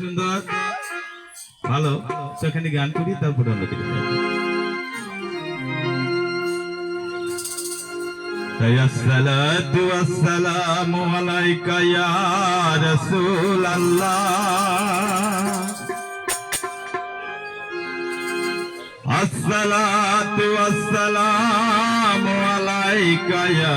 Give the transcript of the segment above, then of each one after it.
সুন্দর। ভালো। তো এখানে গান করি তারপরে আলাইকা ইয়া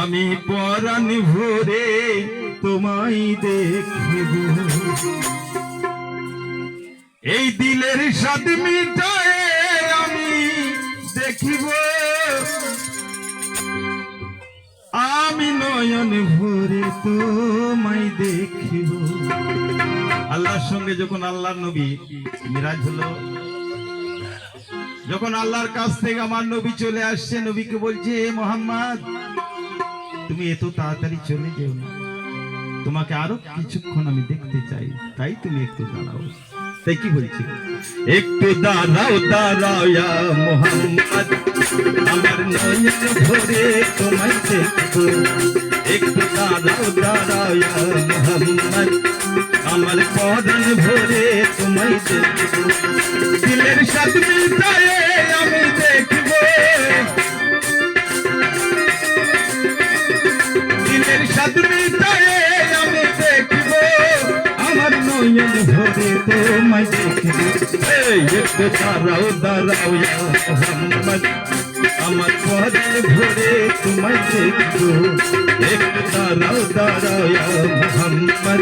আমি পরাণ ভরে তোমায় দেখিব। এই দিলের স্বাদ মিটায় আমি দেখিব। আমি নয়ন ভরে তোমায় দেখিব। আল্লাহর সঙ্গে যখন আল্লাহর নবী মিরাজ হলো, যখন আল্লাহর কাছ থেকে আমার নবী চলে আসছে, নবীকে বলছে মোহাম্মদ তুমি এত তাড়াতাড়ি চলে যেও না। তোমাকে আরও কিছুক্ষণ আমি দেখতে চাই, তাই তুমি একটু দাঁড়াও। তাই কি বলছি? একটু দাঁড়াও দাঁড়াও মোহাম্মদ। আমার নয়ন ভরে তোমায় দেখব। একটু দাঁড়াও দাঁড়াও মোহাম্মদ। আমার পদন ভরে তোমায় দেখব। দিলের সাথে আমি দেখব। ভরে তোমায় দেখি। একটু দাঁড়াও দাঁড়াও আমার পরে ধরে তোমায় দেখো একটু দাঁড়াও দাঁড়াও মোহাম্মদ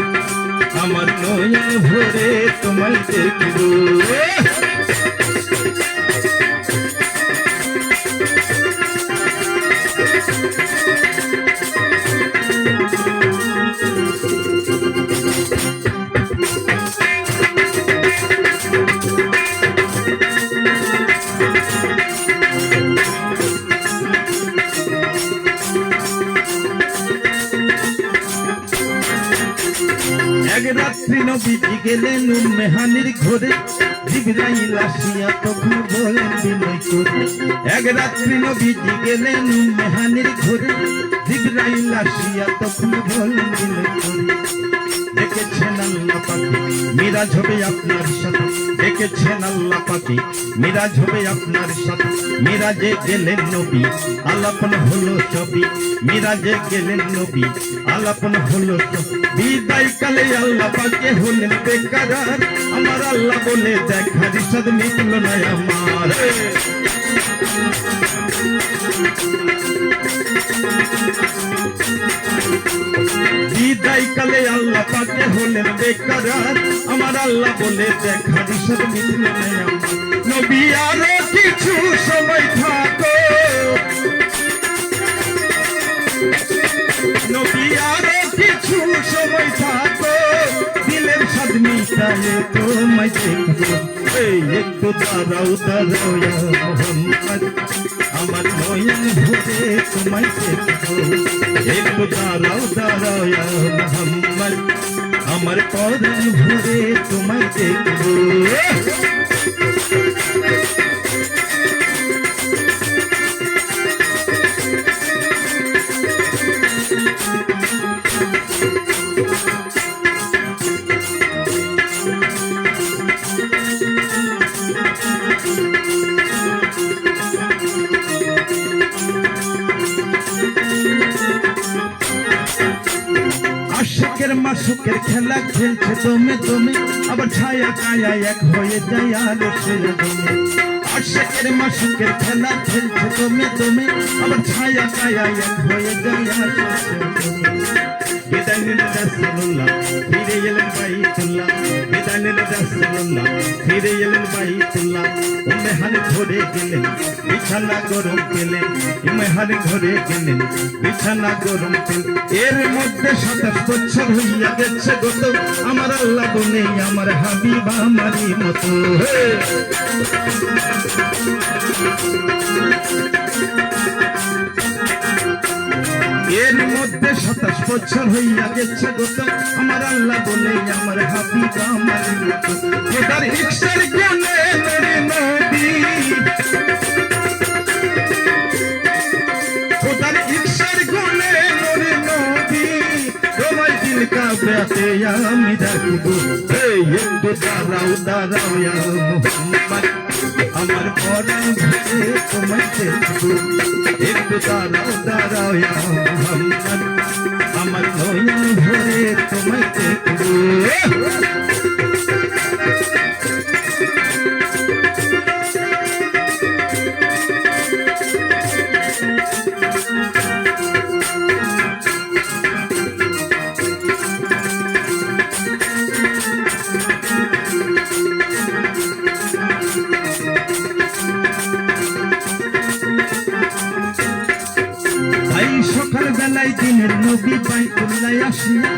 আমার নয়া ভরে তোমায় দেখব। নবীজি গেলেন মেহানির ঘরে। জিবরাইল আসিয়া তখন বলেন, বিনয় করে এক রাত্রি নবীজি গেলেন মেহানির ঘরে। জিবরাইল আসিয়া তখন বলেন, বিনয় করে দেখেছেন আল্লাহ পাকে মিরাজ হবে আপনার সাথে। দেখেছেন আল্লাহ পাকে মিরাজ হবে আপনার সাথে। মিরাজে গেলেন নবী, আলাপন হলো ছবি। মিরাজে গেলেন নবী, আলাপন হলো বিদায় কালে আল্লাহ পাকে হলেন বেকারার আমার আল্লাহ বলে দেখার সাদ মিটল না আমার। বিদায় কালে আল্লাহ পাকে হলেন বেকারার আমার আল্লাহ বলে মিটল না আমার। নবী আরও কিছু সময় থাকো। নবী আরও কিছু সময় থাকো। দিলের স্বাদ মিটালে তোমায় দেখব। এই একটু দাঁড়াও দাঁড়াও মোহাম্মদ। আমার নয়ন ভরে তোমায় দেখব একটু দাঁড়াও দাঁড়াও ইয়া মোহাম্মদ আমার পরন ভরে তোমায় আশিকের মাসুকের খেলা খেলছে তুমি তুমি আবার ছায়া কায়া এক হয়ে যায় আর সে দমে। আশিকের মাসুকের খেলা খেলছে তুমি তুমি আবার ছায়া কায়া এক হয়ে যায় আর সে দমে বিদায় নিল রাসূলুল্লাহ ফিরে এলেন বাইতুল্লাহ। বিদায় নিলেন রাসূলুল্লাহ ফিরে এলেন বাইতুল্লাহ। উম্মে হানি ঘরে গেলেন, বিছানা গরম পেলেন উম্মে হানি ঘরে গেলেন, বিছানা গরম এর মধ্যে সাতাশ বছর হইয়া গেছে গত আমার আল্লাহ বলে আমার হাবিব আমারই মতো। হে! এর মধ্যে সাতাশ বছর হইয়া গেছে গত আমার আল্লাহ বলে, আমার হাবিব, আমার এটার ইকসার কোনে মেরে নদী। ওটার ইকসার কোনে মেরে নদী। তোমার দিল আমি রাখব এই একটু দাঁড়াও দাঁড়াও মুহাম্মদ। আমার পরাণ ভরে তোমাকে একটু দাঁড়াও দাঁড়াও মুহাম্মদ আমার নয়ন ভরে তোমায় বেলায় দিনের নবী উল্লাই আসিয়া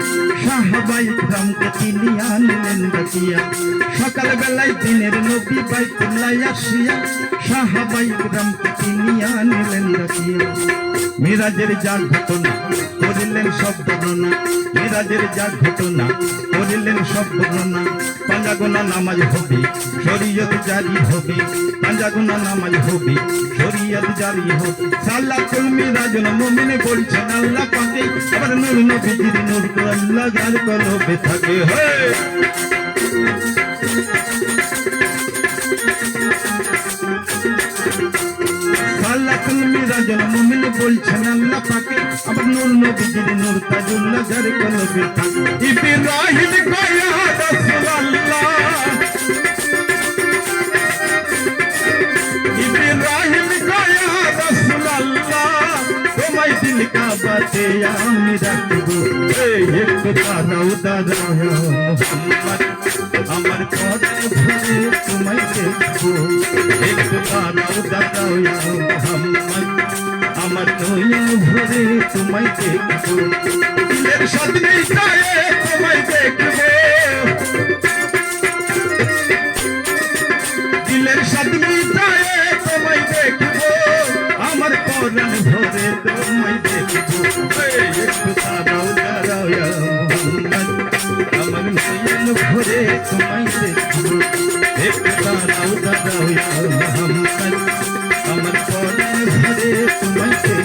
সাহাবাই গ্রামকে তিনি আনলেন ডাকিয়া। সকালবেলায় দিনের নবী উল্লাই আসিয়া সাহাবাই গ্রামকে তিনি আনলেন ডাকিয়া। মিরাজের যা ঘটনা, করিলেন সব বর্ণনা মিরাজের যা ঘটনা, করিলেন সব বর্ণনা পাঞ্জাগোনা নামাজ হবে, শরীয়ত জারি হবে। পাঞ্জাগোনা নামাজ হবে, শরীয়ত জারি হবে। সাল্লাতুল মিরাজুল মুমিনে বলছেন, আল্লাহ পাকে। আবার নূর নবীজির নূর আল্লাহ গার কলবে থাকে। হে! সাল্লাতুল মিরাজুল মুমিনে বলছেন আল্লাহ পাকে আবার নূর নবীজির নূর তাজুল্লাহ গার কলবে থাকে। ইব্রাহিম কয়া রাসূলুল্লাহ। ইব্রাহিম কয়া রাসূলুল্লাহ, তোমায় দিল কাবাতে আমি রাখব। এই দাঁড়াও দাঁড়াও। মোহাম্মদ আমার পথে ভরে তোমায় দেখব। দাঁড়াও দাঁড়াও মোহাম্মদ আমার নয়ন ভরে তোমায় দেখব। দিলের সাথে তোমায় দেখব। দিলের সাথে তোমায় দেখব। আমার পরাণ ভরে তোমায় দেখব। একটু আমার নয়ন ভরে তোমায় দেখব। একটু দাঁড়াও ইয়া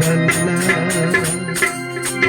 బల్ల